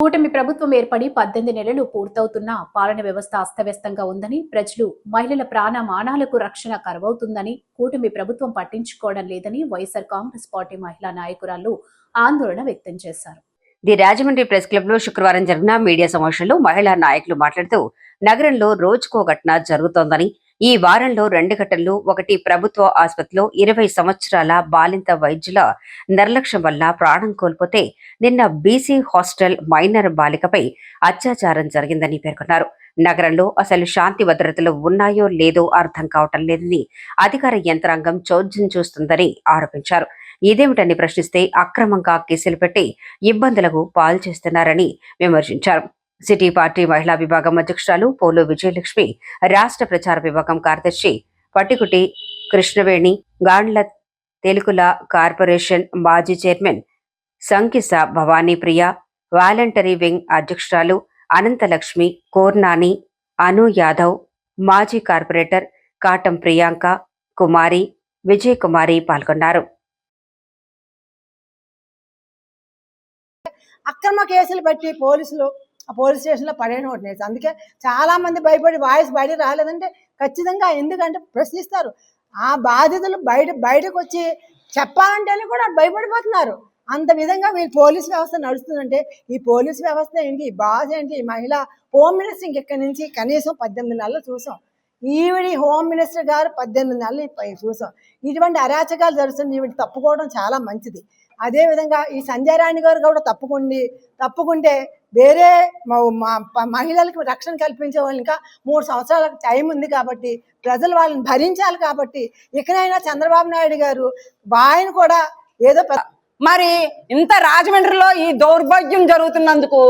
కూటమి ప్రభుత్వం ఏర్పడి పద్దెనిమిది నెలలు పూర్తవుతున్నా పాలన వ్యవస్థ అస్తవ్యస్తంగా ఉందని ప్రజలు మహిళల ప్రాణ మానాలకు రక్షణ కరువవుతుందని కూటమి ప్రభుత్వం పట్టించుకోవడం లేదని వైఎస్ఆర్ కాంగ్రెస్ పార్టీ మహిళా నాయకురాలు ఆందోళన వ్యక్తం చేశారు. ది రాజమండ్రి ప్రెస్ క్లబ్లో శుక్రవారం జరిగిన మీడియా సమావేశంలో మహిళా నాయకులు మాట్లాడుతూ నగరంలో రోజుకో ఘటన జరుగుతోందని ఈ వారంలో రెండు ఘటనలు ఒకటి ప్రభుత్వ ఆసుపత్రిలో ఇరవై సంవత్సరాల బాలింత వైద్యుల నిర్లక్ష్యం వల్ల ప్రాణం కోల్పోతే నిన్న బీసీ హాస్టల్ మైనర్ బాలికపై అత్యాచారం జరిగిందని పేర్కొన్నారు. నగరంలో అసలు శాంతి భద్రతలు ఉన్నాయో లేదో అర్థం కావటం లేదని అధికార యంత్రాంగం చోద్యం చూస్తుందని ఆరోపించారు. ఇదేమిటని ప్రశ్నిస్తే అక్రమంగా కేసులు పెట్టి ఇబ్బందులకు పాల్చేస్తున్నారని విమర్శించారు. సిటీ పార్టీ మహిళా విభాగం అధ్యక్షురాలు పోలో విజయలక్ష్మి రాష్ట్ర ప్రచార విభాగం కార్యదర్శి పట్టికుటి కృష్ణవేణి గాండ్ల తెలుగుల కార్పొరేషన్ మాజీ chairman Sankisa Bhavani Priya voluntary wing అధ్యక్షురాలు అనంతలక్ష్మి కోర్నాని అను యాదవ్ మాజీ కార్పొరేటర్ కాటం ప్రియాంక కుమారి విజయ్ కుమారి పాల్గొన్నారు. అక్రమ కేసులు పెట్టి పోలీసులు ఆ పోలీస్ స్టేషన్లో పడేయడం ఒకటి నేర్చు అందుకే చాలా మంది భయపడి వాయిస్ బయట రాలేదంటే ఖచ్చితంగా ఎందుకంటే ప్రశ్నిస్తారు. ఆ బాధితులు బయట బయటకు వచ్చి చెప్పాలంటేనే కూడా భయపడిపోతున్నారు. అంత విధంగా వీళ్ళు పోలీస్ వ్యవస్థ నడుస్తుందంటే ఈ పోలీస్ వ్యవస్థ ఏంటి? ఈ బాధ ఏంటి? ఈ మహిళ హోమ్ మినిస్టర్ ఇంకెక్కడి నుంచి? కనీసం పద్దెనిమిది నెలలు చూసాం. ఈవిడి హోమ్ మినిస్టర్ గారు పద్దెనిమిది నెలలు పై చూసాం. ఇటువంటి అరాచకాలు జరుగుతుంది ఈవిడ తప్పుకోవడం చాలా మంచిది. అదేవిధంగా ఈ సంజయ్ రాణి గారు కూడా తప్పుకుండి తప్పుకుంటే వేరే మ- మహిళలకు రక్షణ కల్పించే వాళ్ళు ఇంకా మూడు సంవత్సరాలకు టైం ఉంది కాబట్టి ప్రజలు వాళ్ళని భరించాలి కాబట్టి ఇకనైనా చంద్రబాబు నాయుడు గారు ఆయన కూడా ఏదో మరి ఇంత రాజమండ్రిలో ఈ దౌర్భాగ్యం జరుగుతున్నందుకు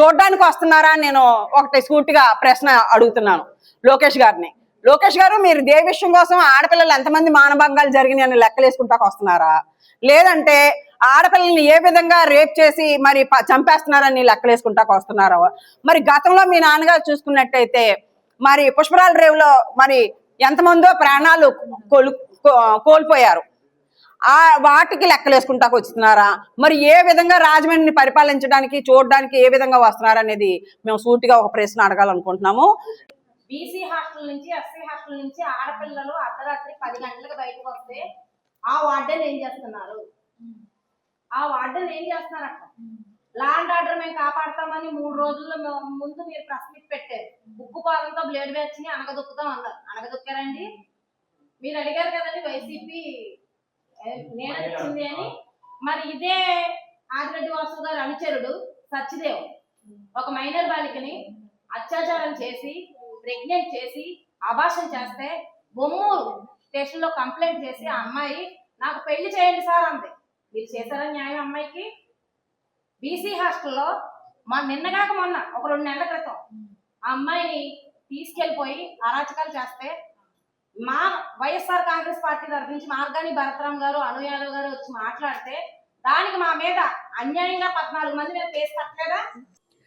చూడడానికి వస్తున్నారా అని నేను ఒకటి సూటిగా ప్రశ్న అడుగుతున్నాను. లోకేష్ గారిని. లోకేష్ గారు మీరు దే విషయం కోసం ఆడపిల్లలు ఎంతమంది మానభంగాలు జరిగినాయి అని లెక్కలేసుకుంటాకు వస్తున్నారా? లేదంటే ఆడపిల్లల్ని ఏ విధంగా రేప్ చేసి మరి చంపేస్తున్నారని లెక్కలేసుకుంటాకు వస్తున్నారా? మరి గతంలో మీ నాన్నగారు చూసుకున్నట్టయితే మరి పుష్పరాల రేవులో మరి ఎంతమందో ప్రాణాలు కోల్ కో- కోల్పోయారు. ఆ వాటికి లెక్కలేసుకుంటాకు వస్తున్నారా? మరి ఏ విధంగా రాజమండ్రిని పరిపాలించడానికి చూడడానికి ఏ విధంగా వస్తున్నారనేది మేము సూటిగా ఒక ప్రశ్న అడగాలనుకుంటున్నాము. బీసీ హాస్టల్ నుంచి ఎస్సీ హాస్టల్ నుంచి ఆడపిల్లలు అర్ధరాత్రి పది గంటలకు బయటకు వస్తే ఆ వార్డెన్ ఏం చేస్తున్నారు? ఆ వార్డెన్ ఏం చేస్తున్నారు అక్కడ లా అండ్ ఆర్డర్ మేము కాపాడతామని మూడు రోజుల్లో ము- ముందు మీరు ప్రెస్ మీట్ పెట్టారు. ఉక్కు పాదంతో బ్లేడ్ బ్యాచ్ని అనగదొక్కుతాం అన్నారు. అనగదొక్కారండి? మీరు అడిగారు కదండి వైసీపీ నేర్పించింది అని. మరి ఇదే ఆదిరెడ్డి వాసు గారు అనుచరుడు సత్యదేవ్. ఒక మైనర్ బాలికని అత్యాచారం చేసి ప్రెగ్నెంట్ చేసి అభాషణ చేస్తే బొమ్మూరు స్టేషన్లో కంప్లైంట్ చేసి ఆ అమ్మాయి నాకు పెళ్ళి చేయండి సార్ అంది. మీరు చేశారా న్యాయం అమ్మాయికి? బీసీ హాస్టల్లో మా నిన్నగాక మొన్న ఒక రెండు నెలల క్రితం ఆ అమ్మాయిని తీసుకెళ్ళిపోయి అరాచకాలు చేస్తే మా వైఎస్ఆర్ కాంగ్రెస్ పార్టీ తరఫు నుంచి మార్గాని భరతరాం గారు అను యాదవ్ గారు వచ్చి మాట్లాడితే దానికి మా మీద అన్యాయంగా పద్నాలుగు మంది మీద కేసు కట్టలేదా